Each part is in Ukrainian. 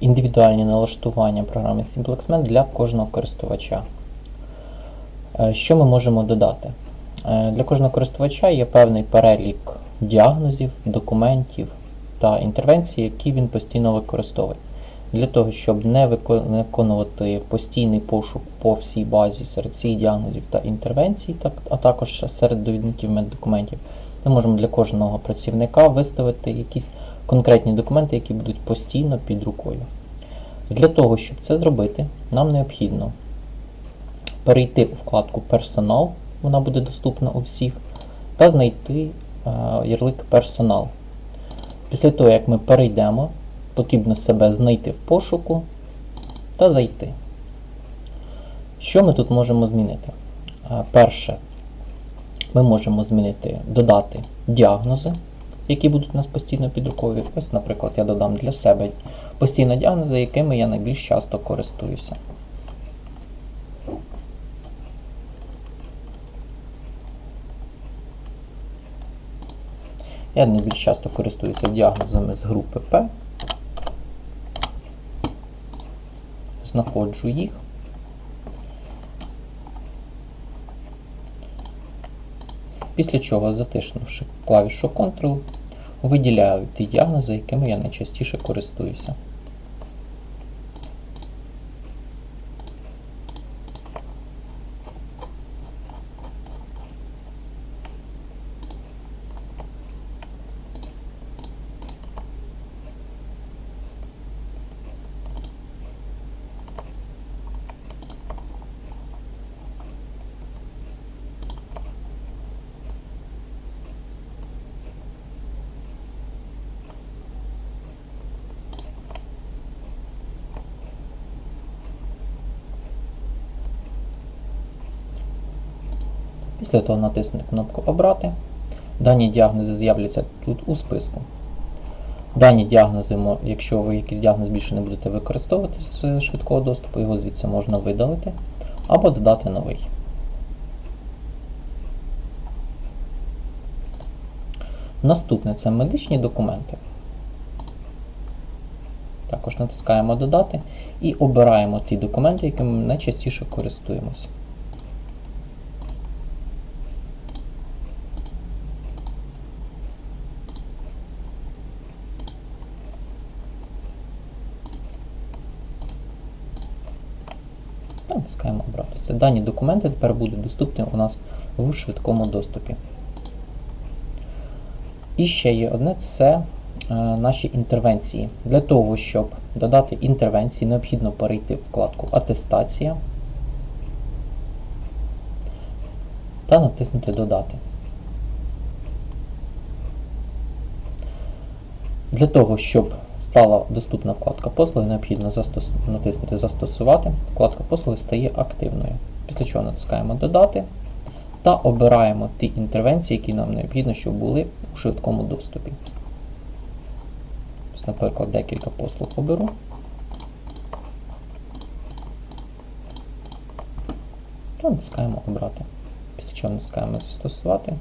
індивідуальні налаштування програми SimpleXMen для кожного користувача. Е, Що ми можемо додати? Е, Для кожного користувача є певний перелік діагнозів, документів та інтервенцій, які він постійно використовує. Для того, щоб не виконувати постійний пошук по всій базі серед всіх діагнозів та інтервенцій, а також серед довідників меддокументів, ми можемо для кожного працівника виставити якісь конкретні документи, які будуть постійно під рукою. Для того, щоб це зробити, нам необхідно перейти у вкладку Персонал, вона буде доступна у всіх, та знайти е, ярлик Персонал. Після того, як ми перейдемо, потрібно себе знайти в пошуку та зайти. Що ми тут можемо змінити? Е, Перше, ми можемо змінити, додати діагнози, які будуть у нас постійно під рукою. Ось, наприклад, я додам для себе постійно діагнози, якими я найбільш часто користуюся. Я найбільш часто користуюся діагнозами з групи П. Знаходжу їх. Після чого, затиснувши клавішу Ctrl, виділяю ті діагнози, якими я найчастіше користуюся. Після того натиснути кнопку Обрати. Дані діагнози з'являться тут у списку. Дані діагнози, якщо ви якийсь діагноз більше не будете використовувати з е, швидкого доступу, його звідси можна видалити або додати новий. Наступне це медичні документи. Також натискаємо Додати і обираємо ті документи, якими ми найчастіше користуємося. Натискаємо. Все. Дані документи тепер будуть доступні у нас в швидкому доступі. І ще є одне це е, наші інтервенції. Для того, щоб додати інтервенції, необхідно перейти в вкладку Атестація та натиснути Додати. Для того, щоб стала доступна вкладка послуги, необхідно застос... натиснути Застосувати. Вкладка послуги стає активною. Після чого натискаємо Додати та обираємо ті інтервенції, які нам необхідно, щоб були у швидкому доступі. Ось, Наприклад, декілька послуг оберу. Та натискаємо Обрати. Після чого натискаємо Застосувати.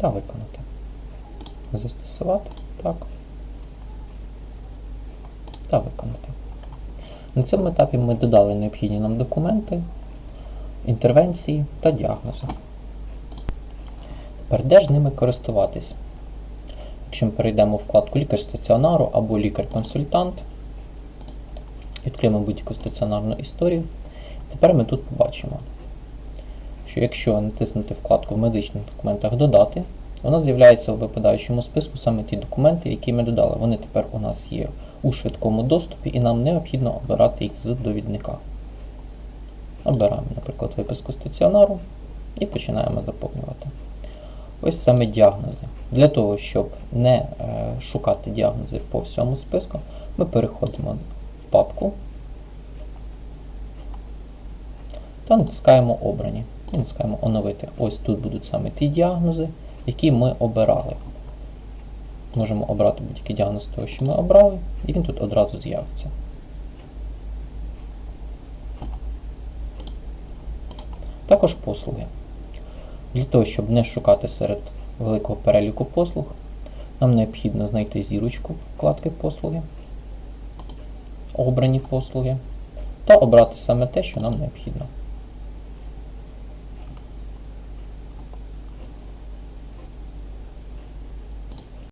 Та виконати. Застосувати. Так. Та виконати. На цьому етапі ми додали необхідні нам документи, інтервенції та діагнози. Тепер де ж ними користуватись? Якщо ми перейдемо в вкладку лікар стаціонару або лікар-консультант, відкриємо будь-яку стаціонарну історію. Тепер ми тут побачимо, що якщо натиснути вкладку в медичних документах Додати, у нас з'являється у випадаючому списку саме ті документи, які ми додали. Вони тепер у нас є у швидкому доступі і нам необхідно обирати їх з довідника. Обираємо, наприклад, виписку стаціонару і починаємо заповнювати. Ось саме діагнози. Для того, щоб не е, шукати діагнози по всьому списку, ми переходимо в папку та натискаємо обрані. Натискаємо оновити. Ось тут будуть саме ті діагнози, які ми обирали. Можемо обрати будь-який діагноз того, що ми обрали, і він тут одразу з'явиться. Також послуги. Для того, щоб не шукати серед великого переліку послуг, нам необхідно знайти зірочку вкладки послуги, обрані послуги та обрати саме те, що нам необхідно.